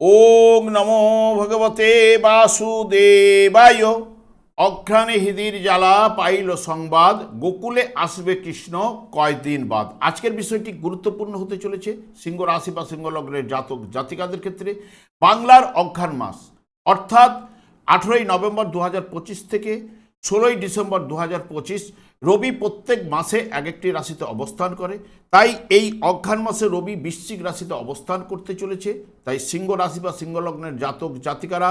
ওং নমো ভগবতে বাসুদেবায়। অঘ্রাণে হিদির জ্বালা পাইল সংবাদ, গোকুলে আসবে কৃষ্ণ কয়দিন বাদ। আজকের বিষয়টি গুরুত্বপূর্ণ হতে চলেছে, সিংহ রাশি বা সিংহ লগ্নের জাতক জাতিকাদের ক্ষেত্রে। বাংলার অঘ্রাণ মাস, অর্থাৎ আঠেরোই নভেম্বর দু হাজার পঁচিশ থেকে ষোলোই ডিসেম্বর দু হাজার পঁচিশ, রবি প্রত্যেক মাসে এক একটি রাশিতে অবস্থান করে। তাই এই অঘ্রান মাসে রবি বৃশ্চিক রাশিতে অবস্থান করতে চলেছে। তাই সিংহ রাশি বা সিংহলগ্নের জাতক জাতিকারা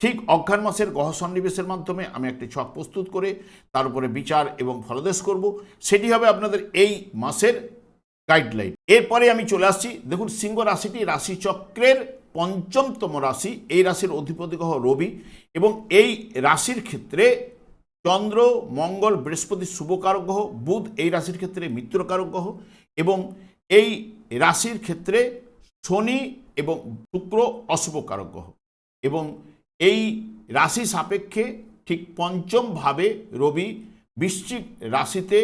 ঠিক অজ্ঞান মাসের গহ সন্নিবেশের মাধ্যমে আমি একটি ছক প্রস্তুত করে তার উপরে বিচার এবং ফলদেশ করব। সেটি হবে আপনাদের এই মাসের গাইডলাইন এরপরে আমি চলে আসছি। দেখুন, সিংহ রাশিটি রাশিচক্রের পঞ্চমতম রাশি। এই রাশির অধিপতি গ্রহ রবি এবং এই রাশির ক্ষেত্রে চন্দ্র, মঙ্গল, বৃহস্পতি শুভকারক গ্রহ, বুধ এই রাশির ক্ষেত্রে মিত্রকারক গ্রহ এবং এই রাশির ক্ষেত্রে শনি এবং শুক্র অশুভকারক গ্রহ এবং এই রাশি সাপেক্ষে ঠিক পঞ্চমভাবে রবি বৃশ্চিক রাশিতে,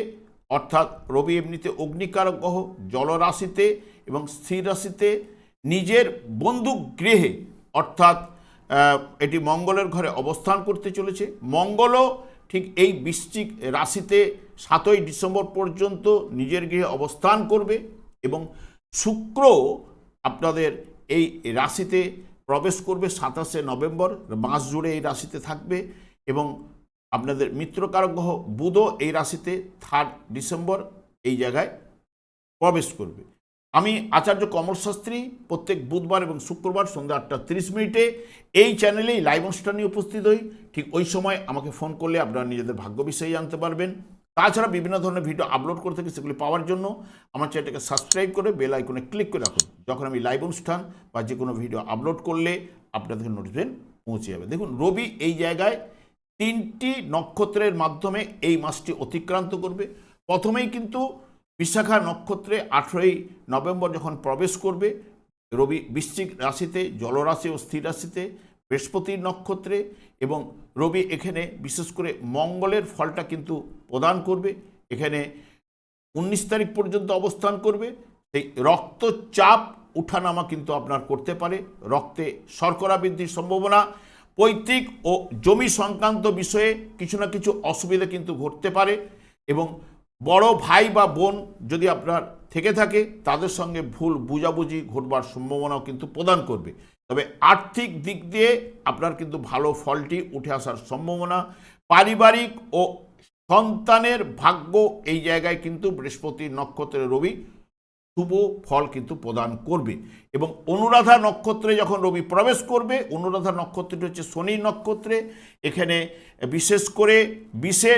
অর্থাৎ রবি এমনিতে অগ্নিকারক গ্রহ জলরাশিতে এবং স্থির রাশিতে নিজের বন্ধু গৃহে, অর্থাৎ এটি মঙ্গলের ঘরে অবস্থান করতে চলেছে। মঙ্গলও ঠিক এই বৃশ্চিক রাশিতে সাতই ডিসেম্বর পর্যন্ত নিজের গৃহে অবস্থান করবে এবং শুক্র আপনাদের এই রাশিতে প্রবেশ করবে সাতাশে নভেম্বর, মাস জুড়ে এই রাশিতে থাকবে এবং আপনাদের মিত্রকারক গ্রহ বুধও এই রাশিতে থার্ড ডিসেম্বর এই জায়গায় প্রবেশ করবে। আমি আচার্য কমল শাস্ত্রী, প্রত্যেক বুধবার এবং শুক্রবার সন্ধ্যা আটটা তিরিশ মিনিটে এই চ্যানেলেই লাইভ অনুষ্ঠানে উপস্থিত হই। ঠিক ওই সময় আমাকে ফোন করলে আপনারা নিজেদের ভাগ্য বিষয়ে জানতে পারবেন। তাছাড়া বিভিন্ন ধরনের ভিডিও আপলোড করে থাকি সেগুলি পাওয়ার জন্য আমার চ্যানেলটাকে সাবস্ক্রাইব করে বেল আইকনে ক্লিক করে রাখুন। যখন আমি লাইভ অনুষ্ঠান বা যে কোনো ভিডিও আপলোড করলে আপনাদের নোটিফিকেশন পৌঁছে যাবে। দেখুন, রবি এই জায়গায় তিনটি নক্ষত্রের মাধ্যমে এই মাসটি অতিক্রান্ত করবে। প্রথমেই কিন্তু বিশাখা নক্ষত্রে আঠেরোই নভেম্বর যখন প্রবেশ করবে, রবি বৃশ্চিক রাশিতে, জলরাশি ও স্থির রাশিতে বৃহস্পতির নক্ষত্রে এবং রবি এখানে বিশেষ করে মঙ্গলের ফলটা কিন্তু প্রদান করবে। এখানে উনিশ তারিখ পর্যন্ত অবস্থান করবে। সেই রক্তচাপ উঠানামা কিন্তু আপনার করতে পারে। রক্তে শর্করা বৃদ্ধির সম্ভাবনা, পৈতৃক ও জমি সংক্রান্ত বিষয়ে কিছু না কিছু অসুবিধা কিন্তু ঘটতে পারে এবং বড় ভাই বা বোন যদি আপনার থেকে থাকে, তাদের সঙ্গে ভুল বুঝাবুঝি ঘটবার সম্ভাবনাও কিন্তু প্রদান করবে। তবে আর্থিক দিক দিয়ে আপনার কিন্তু ভালো ফলটি উঠে আসার সম্ভাবনা। পারিবারিক ও সন্তানের ভাগ্য এই জায়গায় কিন্তু বৃহস্পতি নক্ষত্রের রবি। শুভ ফল কিন্তু প্রদান করবে। এবং অনুরাধা নক্ষত্রে যখন রবি প্রবেশ করবে, অনুরাধা নক্ষত্রটি হচ্ছে শনি নক্ষত্রে। এখানে বিশেষ করে বিশে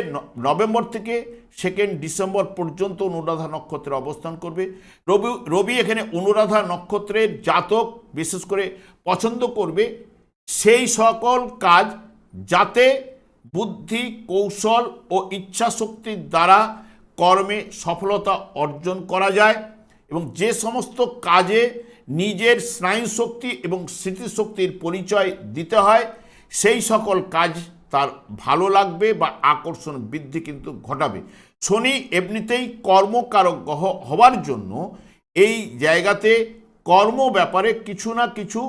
নভেম্বর থেকে সেকেন্ড ডিসেম্বর পর্যন্ত অনুরাধা নক্ষত্রে অবস্থান করবে। রবি রবি এখানে অনুরাধা নক্ষত্রের জাতক বিশেষ করে পছন্দ করবে। সেই সকল কাজ যাতে বুদ্ধি, কৌশল ও ইচ্ছাশক্তির দ্বারা কর্মে সফলতা অর্জন করা যায়। এবং যে সমস্ত কাজে নিজের স্নায়ুশক্তি এবং স্মৃতিশক্তির পরিচয় দিতে হয়, সেই সকল কাজ তার ভালো লাগবে বা আকর্ষণ বৃদ্ধি কিন্তু ঘটাবে। শনি এমনিতেই কর্মকারক গ্রহ হওয়ার জন্য এই জায়গাতে কর্ম ব্যাপারে কিছু না কিছু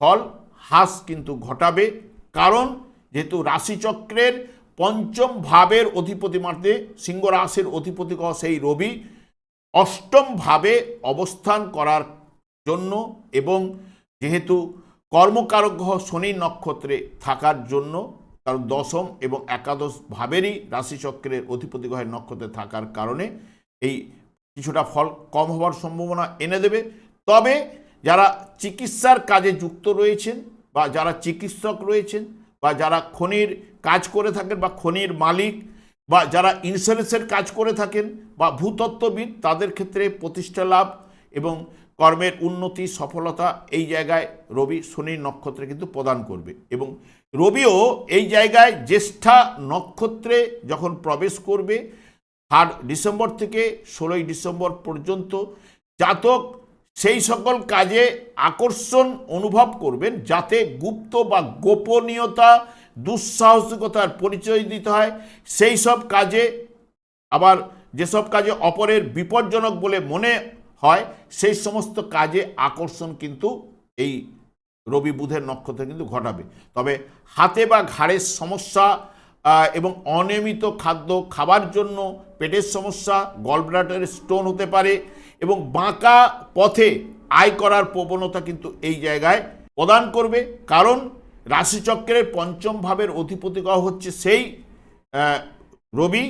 ফল, হ্রাস কিন্তু ঘটাবে। কারণ যেহেতু রাশিচক্রের পঞ্চম ভাবের অধিপতি মারতে সিংহ রাশির অধিপতি গ্রহ সেই রবি অষ্টম ভাবে অবস্থান করার জন্য এবং যেহেতু কর্মকারক গ্রহ শনি নক্ষত্রে থাকার জন্য, কারণ দশম এবং একাদশ ভাবেরই রাশিচক্রের অধিপতি গ্রহের নক্ষত্রে থাকার কারণে এই কিছুটা ফল কম হওয়ার সম্ভাবনা এনে দেবে। তবে যারা চিকিৎসার কাজে যুক্ত রয়েছেন বা যারা চিকিৎসক রয়েছেন বা যারা খনির কাজ করে থাকেন বা খনির মালিক বা যারা ইন্স্যুরেন্সের কাজ করে থাকেন বা ভূতত্ত্ববিদ, তাদের ক্ষেত্রে প্রতিষ্ঠা লাভ এবং কর্মের উন্নতি, সফলতা এই জায়গায় রবি শনির নক্ষত্রে কিন্তু প্রদান করবে। এবং রবিও এই জায়গায় জ্যেষ্ঠা নক্ষত্রে যখন প্রবেশ করবে থার্ড ডিসেম্বর থেকে ষোলোই ডিসেম্বর পর্যন্ত জাতক সেই সকল কাজে আকর্ষণ অনুভব করবেন যাতে গুপ্ত বা গোপনীয়তা দুঃসাহসিকতার পরিচয় দিতে হয়। সেই সব কাজে আবার যেসব কাজে অপরের বিপজ্জনক বলে মনে হয়, সেই সমস্ত কাজে আকর্ষণ কিন্তু এই রবি বুধের নক্ষত্র কিন্তু ঘটাবে। তবে হাতে বা ঘাড়ের সমস্যা এবং অনিয়মিত খাদ্য খাবার জন্য পেটের সমস্যা, গলব্লাডারের স্টোন হতে পারে, এবং বাঁকা পথে আয় করার প্রবণতা কিন্তু এই জায়গায় প্রদান করবে। কারণ রাশিচক্রের পঞ্চম ভাবের অধিপতি হচ্ছে সেই রবি।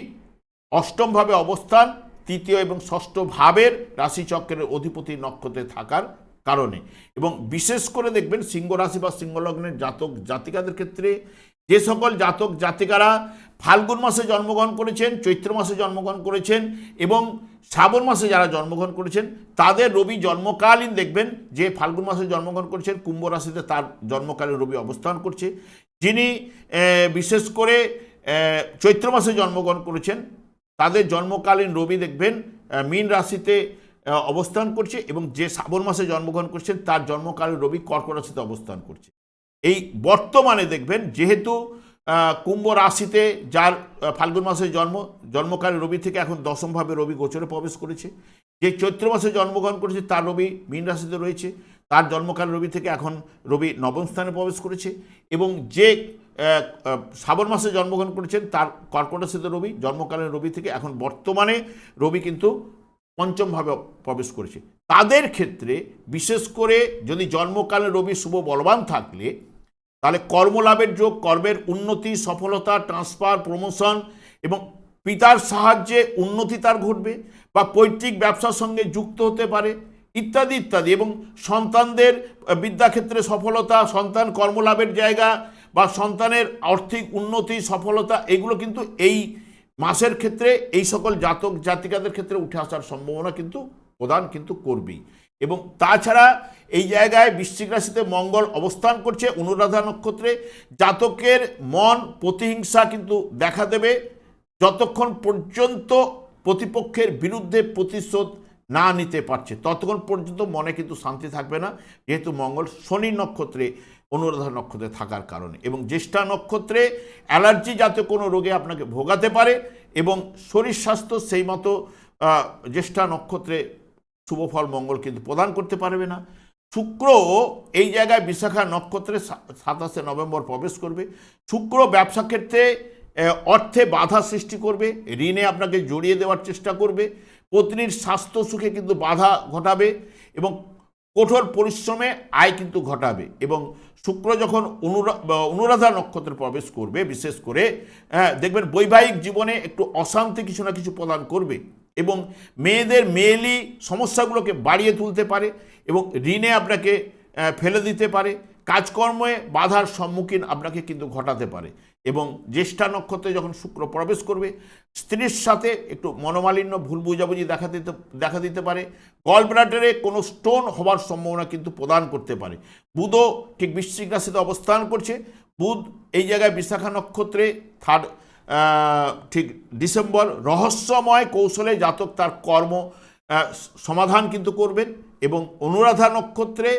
অষ্টমভাবে অবস্থান, তৃতীয় এবং ষষ্ঠ ভাবের রাশিচক্রের অধিপতি নক্ষত্রে থাকার কারণে। এবং বিশেষ করে দেখবেন সিংহ রাশি বা সিংহলগ্নের জাতক জাতিকাদের ক্ষেত্রে যে সকল জাতক জাতিকারা ফাল্গুন মাসে জন্মগ্রহণ করেছেন, চৈত্র মাসে জন্মগ্রহণ করেছেন এবং শ্রাবণ মাসে যারা জন্মগ্রহণ করেছেন, তাদের রবি জন্মকালীন দেখবেন যে ফাল্গুন মাসে জন্মগ্রহণ করেছেন, কুম্ভ রাশিতে তার জন্মকালীন রবি অবস্থান করছে। যিনি বিশেষ করে চৈত্র মাসে জন্মগ্রহণ করেছেন, তাদের জন্মকালীন রবি দেখবেন মীন রাশিতে অবস্থান করছে এবং যে শ্রাবণ মাসে জন্মগ্রহণ করছেন, তার জন্মকালীন রবি কর্ক রাশিতে অবস্থান করছে। এই বর্তমানে দেখবেন যেহেতু কুম্ভ রাশিতে যার ফাল্গুন মাসে জন্ম জন্মকালীন রবি থেকে এখন দশমভাবে রবি গোচরে প্রবেশ করেছে। যে চৈত্র মাসে জন্মগ্রহণ করেছে, তার রবি মীন রাশিতে রয়েছে। তার জন্মকালীন রবি থেকে এখন রবি নবম স্থানে প্রবেশ করেছে এবং যে শ্রাবণ মাসে জন্মগ্রহণ করেছেন, তার কর্কট রাশিতে রবি জন্মকালীন রবি থেকে এখন বর্তমানে রবি কিন্তু পঞ্চমভাবে প্রবেশ করেছে। তাদের ক্ষেত্রে বিশেষ করে যদি জন্মকালে রবি শুভ বলবান থাকলে তাহলে কর্মলাভের যোগ, কর্মের উন্নতি, সফলতা ট্রান্সফার প্রমোশন এবং পিতার সাহায্যে উন্নতি তার ঘটবে বা পৈতৃক ব্যবসার সঙ্গে যুক্ত হতে পারে, ইত্যাদি ইত্যাদি এবং সন্তানদের বিদ্যাক্ষেত্রে সফলতা, সন্তান কর্মলাভের জায়গা বা সন্তানের আর্থিক উন্নতি, সফলতা, এগুলো কিন্তু এই মাসের ক্ষেত্রে এই সকল জাতক, জাতিকাদের ক্ষেত্রে উঠে আসার সম্ভাবনা কিন্তু প্রদান কিন্তু করবেই এবং তাছাড়া এই জায়গায় বৃশ্চিক রাশিতে মঙ্গল অবস্থান করছে অনুরাধা নক্ষত্রে। জাতকের মন প্রতিহিংসা কিন্তু দেখা দেবে। যতক্ষণ পর্যন্ত প্রতিপক্ষের বিরুদ্ধে প্রতিশোধ না নিতে পারছে, ততক্ষণ পর্যন্ত মনে কিন্তু শান্তি থাকবে না। যেহেতু মঙ্গল শনি নক্ষত্রে অনুরাধা নক্ষত্রে থাকার কারণে এবং জ্যেষ্ঠা নক্ষত্রে অ্যালার্জি যাতে কোনো রোগে আপনাকে ভোগাতে পারে এবং শরীর স্বাস্থ্য সেই মতো জ্যেষ্ঠা নক্ষত্রে শুভফল মঙ্গল কিন্তু প্রদান করতে পারবে না। শুক্র এই জায়গায় বিশাখা নক্ষত্রে সাতাশে নভেম্বর প্রবেশ করবে। শুক্র ব্যবসা ক্ষেত্রে অর্থে বাধা সৃষ্টি করবে, ঋণে আপনাকে জড়িয়ে দেওয়ার চেষ্টা করবে, পত্নীর স্বাস্থ্য সুখে কিন্তু বাধা ঘটাবে এবং কঠোর পরিশ্রমে আয় কিন্তু ঘটাবে এবং শুক্র যখন অনুরা অনুরাধা নক্ষত্রে প্রবেশ করবে, বিশেষ করে দেখবেন বৈবাহিক জীবনে একটু অশান্তি কিছু না কিছু প্রদান করবে এবং মেয়েদের মেয়েলি সমস্যাগুলোকে বাড়িয়ে তুলতে পারে এবং ঋণে আপনাকে ফেলে দিতে পারে, কাজকর্মে বাধার সম্মুখীন আপনাকে কিন্তু ঘটাতে পারে এবং জ্যেষ্ঠা নক্ষত্রে যখন শুক্র প্রবেশ করবে, স্ত্রীর সাথে একটু মনোমালিন্য, ভুল বুঝাবুঝি দেখা দিতে দেখা দিতে পারে, গলব্লাডারে কোনো স্টোন হওয়ার সম্ভাবনা কিন্তু প্রদান করতে পারে। বুধও ঠিক বৃশ্চিক রাশিতে অবস্থান করছে, বুধ এই জায়গায় বিশাখা নক্ষত্রে থার্ড ঠিক ডিসেম্বর রহস্যময় কৌশলে জাতক তার কর্ম সমাধান কিন্তু করবেন। এবং অনুরাধা নক্ষত্রে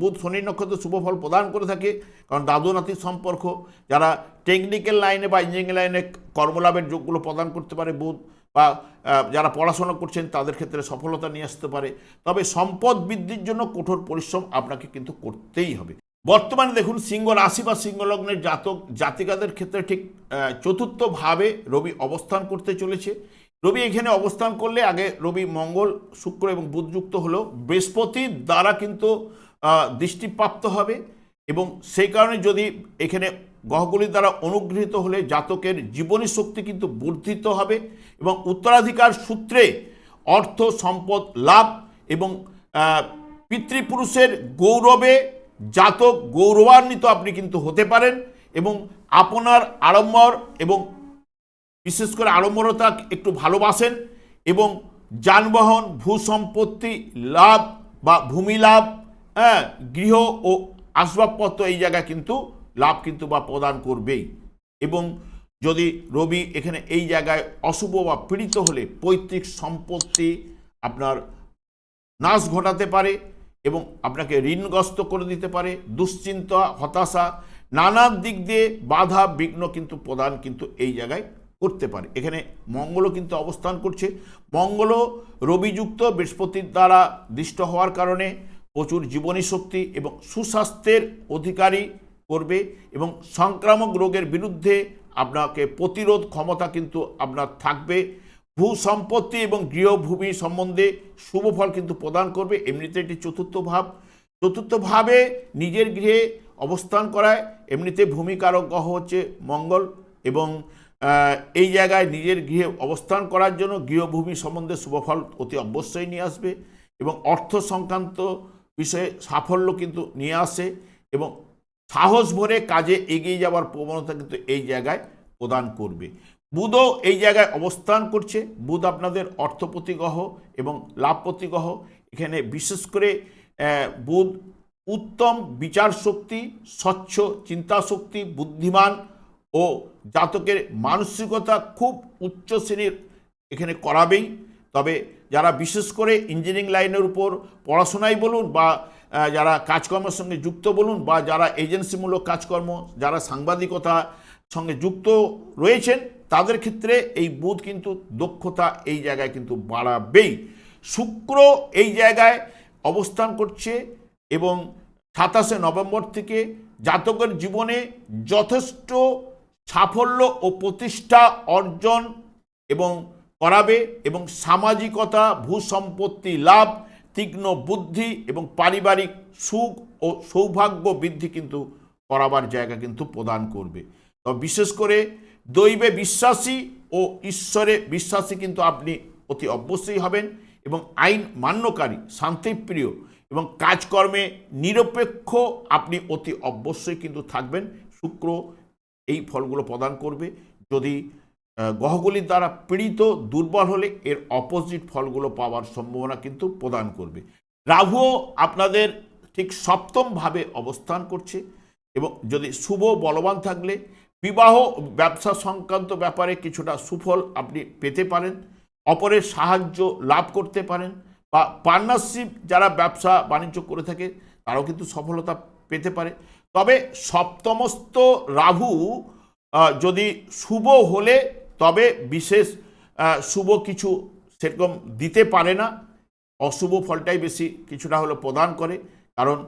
বুধ, শনি নক্ষত্রে শুভ ফল প্রদান করে থাকে। কারণ দাদু নাতির সম্পর্ক, যারা টেকনিক্যাল লাইনে বা ইঞ্জিনিয়ারিং লাইনে কর্মলাভের যোগগুলো প্রদান করতে পারে বুধ বা যারা পড়াশোনা করছেন, তাদের ক্ষেত্রে সফলতা নিয়ে আসতে পারে। তবে সম্পদ বৃদ্ধির জন্য কঠোর পরিশ্রম আপনাকে কিন্তু করতেই হবে। বর্তমানে দেখুন, সিংহ রাশি বা সিংহ লগ্নের জাতক, জাতিকাদের ক্ষেত্রে ঠিক চতুর্থভাবে রবি অবস্থান করতে চলেছে। রবি এখানে অবস্থান করলে আগে রবি মঙ্গল, শুক্র এবং বুধযুক্ত হলেও বৃহস্পতির দ্বারা কিন্তু দৃষ্টিপ্রাপ্ত হবে এবং সেই কারণে যদি এখানে গ্রহগুলির দ্বারা অনুগৃহীত হলে জাতকের জীবনী শক্তি কিন্তু বর্ধিত হবে এবং উত্তরাধিকার সূত্রে অর্থ, সম্পদ, লাভ এবং পিতৃপুরুষের গৌরবে জাতক গৌরবান্বিত আপনি কিন্তু হতে পারেন এবং আপনার আড়ম্বর এবং বিশেষ করে আড়ম্বরতা একটু ভালোবাসেন এবং যানবাহন, ভূসম্পত্তি লাভ বা ভূমি লাভ হ্যাঁ গৃহ ও আসবাবপত্র এই জায়গায় কিন্তু লাভ কিন্তু বা প্রদান করবেই। এবং যদি রবি এখানে এই জায়গায় অশুভ বা পীড়িত হলে পৈতৃক সম্পত্তি আপনার নাশ ঘটাতে পারে এবং আপনাকে ঋণগ্রস্ত করে দিতে পারে, দুশ্চিন্তা, হতাশা নানান দিক দিয়ে বাধা, বিঘ্ন কিন্তু প্রদান কিন্তু এই জায়গায় করতে পারে। এখানে মঙ্গলও কিন্তু অবস্থান করছে। মঙ্গলও রবিযুক্ত বৃহস্পতির দ্বারা দৃষ্ট হওয়ার কারণে প্রচুর জীবনী শক্তি এবং সুস্বাস্থ্যের অধিকারী করবে এবং সংক্রামক রোগের বিরুদ্ধে আপনাকে প্রতিরোধ ক্ষমতা কিন্তু আপনার থাকবে। ভূ সম্পত্তি এবং গৃহভূমি সম্বন্ধে শুভ ফল কিন্তু প্রদান করবে। এমনিতে এটি চতুর্থ ভাব। চতুর্থ ভাবে নিজের গৃহে অবস্থান করায়। এমনিতে ভূমিকারক গ্রহ হচ্ছে মঙ্গল এবং এই জায়গায় নিজের গৃহে অবস্থান করার জন্য গৃহভূমি সম্বন্ধে শুভফল অতি অবশ্যই নিয়ে আসবে এবং অর্থ সংক্রান্ত বিষয়ে সাফল্য কিন্তু নিয়ে আসে এবং সাহস ভরে কাজে এগিয়ে যাওয়ার প্রবণতা কিন্তু এই জায়গায় প্রদান করবে। বুধও এই জায়গায় অবস্থান করছে। বুধ আপনাদের অর্থপতি গ্রহ এবং লাভপতি গ্রহ এখানে বিশেষ করে বুধ উত্তম বিচার শক্তি স্বচ্ছ চিন্তা শক্তি বুদ্ধিমান ও জাতকের মানসিকতা খুব উচ্চ শ্রেণির এখানে করাবেই। তবে যারা বিশেষ করে ইঞ্জিনিয়ারিং লাইনের উপর পড়াশোনাই বলুন বা যারা কাজকর্মের সঙ্গে যুক্ত বলুন বা যারা এজেন্সিমূলক কাজকর্ম, যারা সাংবাদিকতা সঙ্গে যুক্ত রয়েছেন, তাদের ক্ষেত্রে এই বুধ কিন্তু দক্ষতা এই জায়গায় কিন্তু বাড়াবেই। শুক্র এই জায়গায় অবস্থান করছে এবং সাতাশে নভেম্বর থেকে জাতকের জীবনে যথেষ্ট সাফল্য ও প্রতিষ্ঠা অর্জন এবং করাবে এবং সামাজিকতা, ভূসম্পত্তি লাভ, তীক্ষ্ণ বুদ্ধি এবং পারিবারিক সুখ ও সৌভাগ্য বৃদ্ধি কিন্তু করাবার জায়গা কিন্তু প্রদান করবে। তবে বিশেষ করে দৈবে বিশ্বাসী ও ঈশ্বরে বিশ্বাসী কিন্তু আপনি অতি অবশ্যই হবেন এবং আইন মান্যকারী, শান্তিপ্রিয় এবং কাজকর্মে নিরপেক্ষ আপনি অতি অবশ্যই কিন্তু থাকবেন। শুক্র এই ফলগুলো প্রদান করবে। যদি গ্রহগুলির দ্বারা পীড়িত, দুর্বল হলে এর অপোজিট ফলগুলো পাওয়ার সম্ভাবনা কিন্তু প্রদান করবে। রাহুও আপনাদের ঠিক সপ্তমভাবে অবস্থান করছে এবং যদি শুভ বলবান থাকলে, বিবাহ ব্যবসা সংক্রান্ত ব্যাপারে কিছুটা সুফল আপনি পেতে পারেন, অপরের সাহায্য লাভ করতে পারেন বা পার্টনারশিপ যারা ব্যবসা বাণিজ্য করে থাকে, তারাও কিন্তু সফলতা পেতে পারে। তবে সপ্তমস্ত রাহু যদি শুভ হলে তবে বিশেষ শুভ কিছু সেরকম দিতে পারে না। অশুভ ফলটাই বেশি কিছুটা হলো প্রদান করে। কারণ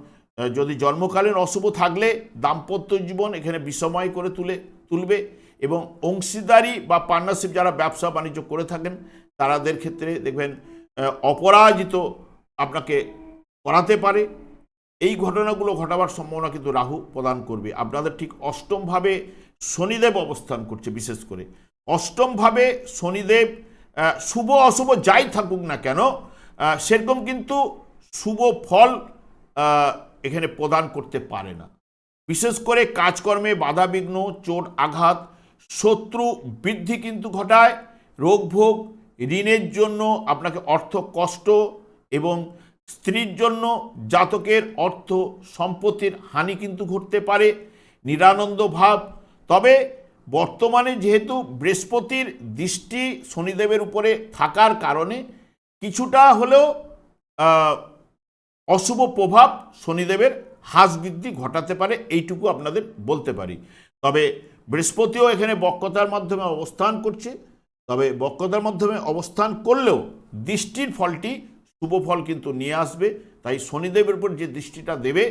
যদি জন্মকালীন অশুভ থাকলে দাম্পত্য জীবন এখানে বিষময় করে তুলে, তুলবে এবং অংশীদারি বা পার্টনারশিপ যারা ব্যবসা বাণিজ্য করে থাকেন, তারাদের ক্ষেত্রে দেখবেন অপরাজিত আপনাকে করাতে পারে। এই ঘটনাগুলো ঘটাবার সম্ভাবনা কিন্তু রাহু প্রদান করবে। আপনাদের ঠিক অষ্টমভাবে শনিদেব অবস্থান করছে বিশেষ করে। অষ্টমভাবে শনিদেব শুভ অশুভ যাই থাকুক না কেন সেরকম কিন্তু শুভ ফল এখানে প্রদান করতে পারে না। বিশেষ করে কাজকর্মে বাধাবিঘ্ন চোট, আঘাত, শত্রু বৃদ্ধি কিন্তু ঘটায়। রোগভোগ ঋণের জন্য আপনাকে অর্থ কষ্ট এবং স্ত্রীর জন্য জাতকের অর্থ সম্পত্তির হানি কিন্তু ঘটতে পারে, নিরানন্দ ভাব। তবে বর্তমানে যেহেতু বৃহস্পতির দৃষ্টি শনিদেবের উপরে থাকার কারণে কিছুটা হলেও অশুভ প্রভাব শনিদেবের হ্রাস বৃদ্ধি ঘটাতে পারে, এইটুকু আপনাদের বলতে পারি। তবে বৃহস্পতিও এখানে বক্রতার মাধ্যমে অবস্থান করছে। তবে বক্রতার মাধ্যমে অবস্থান করলেও দৃষ্টির ফলটি শুভ ফল কিন্তু নিয়ে আসবে। তাই শনিদেবের উপর যে দৃষ্টিটা দেবে,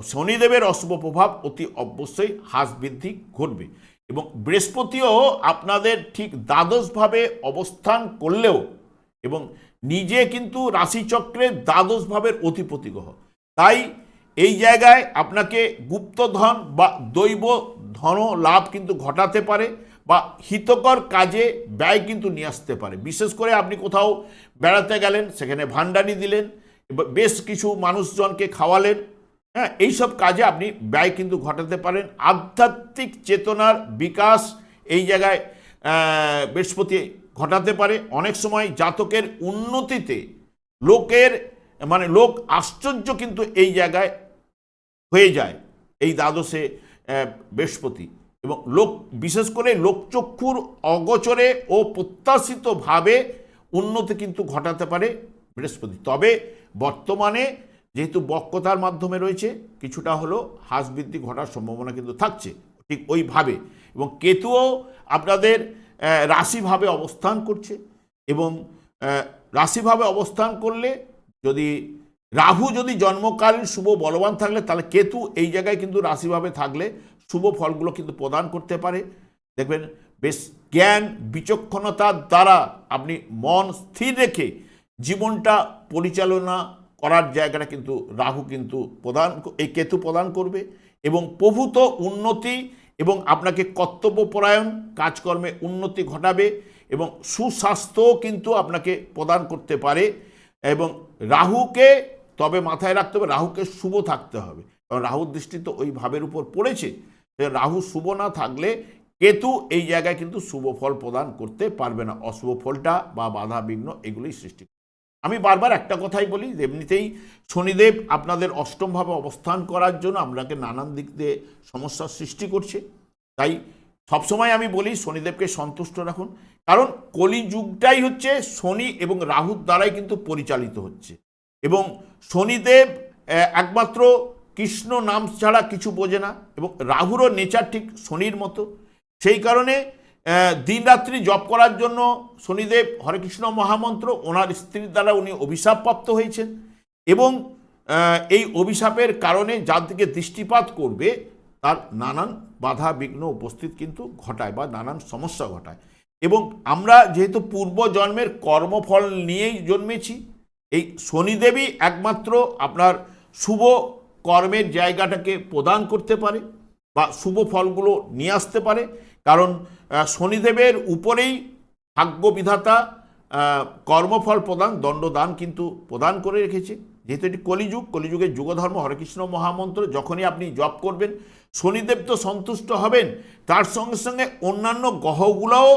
শনিদেবের অশুভ প্রভাব অতি অবশ্যই হ্রাস বৃদ্ধি ঘটবে। এবং বৃহস্পতিও আপনাদের ঠিক দ্বাদশভাবে অবস্থান করলেও এবং নিজে কিন্তু রাশিচক্রে দ্বাদশ ভাবের অধিপতি গ্রহ। তাই এই জায়গায় আপনাকে গুপ্তধন বা দৈব ধন লাভ কিন্তু ঘটাতে পারে বা হিতকর কাজে ব্যয় কিন্তু নিয়ে আসতে পারে। বিশেষ করে আপনি কোথাও বেড়াতে গেলেন, সেখানে ভান্ডারি দিলেন বেশ কিছু মানুষজনকে খাওয়ালেন। হ্যাঁ এইসব কাজে আপনি ব্যয় কিন্তু ঘটাতে পারেন। আধ্যাত্মিক চেতনার বিকাশ এই জায়গায় বৃহস্পতি ঘটাতে পারে। অনেক সময় জাতকের উন্নতিতে লোকের মানে লোক আশ্চর্য কিন্তু এই জায়গায় হয়ে যায়, এই দ্বাদশে বৃহস্পতি। এবং লোক, বিশেষ করে লোকচক্ষুর অগোচরে ও প্রত্যাশিতভাবে উন্নতি কিন্তু ঘটাতে পারে বৃহস্পতি। তবে বর্তমানে যেহেতু বক্রতার মাধ্যমে রয়েছে, কিছুটা হলো হ্রাস বৃদ্ধি ঘটার সম্ভাবনা কিন্তু থাকছে, ঠিক ওইভাবে। এবং কেতুও আপনাদের রাশিভাবে অবস্থান করছে এবং রাশিভাবে অবস্থান করলে যদি রাহু যদি জন্মকালীন শুভ বলবান থাকলে, তাহলে কেতু এই জায়গায় কিন্তু রাশিভাবে থাকলে শুভ ফলগুলো কিন্তু প্রদান করতে পারে। দেখবেন বেশ জ্ঞান বিচক্ষণতার দ্বারা আপনি মন স্থির রেখে জীবনটা পরিচালনা করার জায়গাটা কিন্তু রাহু কিন্তু প্রদান এই কেতু প্রদান করবে এবং প্রভূত উন্নতি এবং আপনাকে কর্তব্যপরায়ণ কাজকর্মে উন্নতি ঘটাবে এবং সুস্বাস্থ্যও কিন্তু আপনাকে প্রদান করতে পারে এবং রাহুকে তবে মাথায় রাখতে হবে, রাহুকে শুভ থাকতে হবে। কারণ রাহুর দৃষ্টি তো ওই ভাবের উপর পড়েছে। রাহু শুভ না থাকলে কেতু এই জায়গায় কিন্তু শুভ ফল প্রদান করতে পারবে না। অশুভ ফলটা বা বাধা বিঘ্ন এগুলোই সৃষ্টি আমি বারবার একটা কথাই বলি এমনিতেই শনিদেব আপনাদের অষ্টমভাবে অবস্থান করার জন্য আপনাকে নানান দিক দিয়ে সমস্যার সৃষ্টি করছে। তাই সবসময় আমি বলি, শনিদেবকে সন্তুষ্ট রাখুন। কারণ কলিযুগটাই হচ্ছে শনি এবং রাহুর দ্বারাই কিন্তু পরিচালিত হচ্ছে। এবং শনিদেব একমাত্র কৃষ্ণ নাম ছাড়া কিছু বোঝে না এবং রাহুরও নেচার ঠিক শনির মতো। সেই কারণে আহ, দিনরাত্রি জপ করার জন্য শনিদেব হরেকৃষ্ণ মহামন্ত্র ওনার স্ত্রীর দ্বারা উনি অভিশাপপ্রাপ্ত হয়েছেন এবং এই অভিশাপের কারণে যার দিকে দৃষ্টিপাত করবে তার নানান বাধা বিঘ্ন উপস্থিত কিন্তু ঘটায় বা নানান সমস্যা ঘটায়। এবং আমরা যেহেতু পূর্বজন্মের কর্মফল নিয়েই জন্মেছি এই শনিদেবী একমাত্র আপনার শুভ কর্মের জায়গাটাকে প্রদান করতে পারে বা শুভ ফলগুলো নিয়ে আসতে পারে। কারণ শনিদেবের উপরেই ভাগ্য বিধাতা কর্মফল প্রদান, দণ্ডদান কিন্তু প্রদান করে রেখেছে। যেহেতু এটি কলিযুগ, কলিযুগের যুগধর্ম, হরেকৃষ্ণ মহামন্ত্র, যখনই আপনি জপ করবেন, শনিদেব তো সন্তুষ্ট হবেন। তার সঙ্গে সঙ্গে অন্যান্য গ্রহগুলোও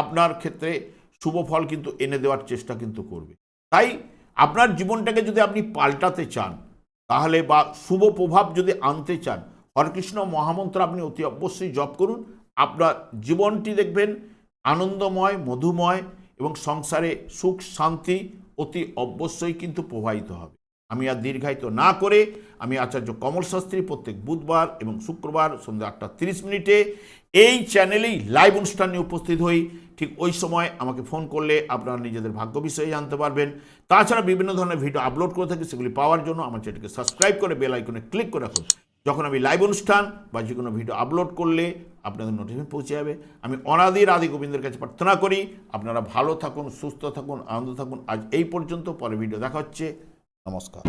আপনার ক্ষেত্রে শুভ ফল কিন্তু এনে দেওয়ার চেষ্টা কিন্তু করবে। তাই আপনার জীবনটাকে যদি আপনি পাল্টাতে চান, তাহলে বা শুভ প্রভাব যদি আনতে চান, হরেকৃষ্ণ মহামন্ত্র আপনি অতি অবশ্যই জপ করুন। আপনার জীবনটি দেখবেন আনন্দময়, মধুময় এবং সংসারে সুখ, শান্তি অতি অবশ্যই কিন্তু প্রবাহিত হবে। আমি আর দীর্ঘায়িত না করে আমি আচার্য কমল শাস্ত্রী প্রত্যেক বুধবার এবং শুক্রবার সন্ধ্যা আটটা তিরিশ মিনিটে এই চ্যানেলেই লাইভ অনুষ্ঠান উপস্থিত হই। ঠিক ওই সময় আমাকে ফোন করলে আপনারা নিজেদের ভাগ্য বিষয়ে জানতে পারবেন। তাছাড়া বিভিন্ন ধরনের ভিডিও আপলোড করে থাকি সেগুলি পাওয়ার জন্য আমার চ্যানেলকে সাবস্ক্রাইব করে বেল আইকনে ক্লিক করে রাখুন। যখন আমি লাইভ অনুষ্ঠান বা যে কোনো ভিডিও আপলোড করলে আপনাদের নোটিফিকেশন পৌঁছে যাবে। আমি অনাদির আদি গোবিন্দের কাছে প্রার্থনা করি, আপনারা ভালো থাকুন, সুস্থ থাকুন, আনন্দ থাকুন। আজ এই পর্যন্ত পরে ভিডিও দেখা হচ্ছে। নমস্কার।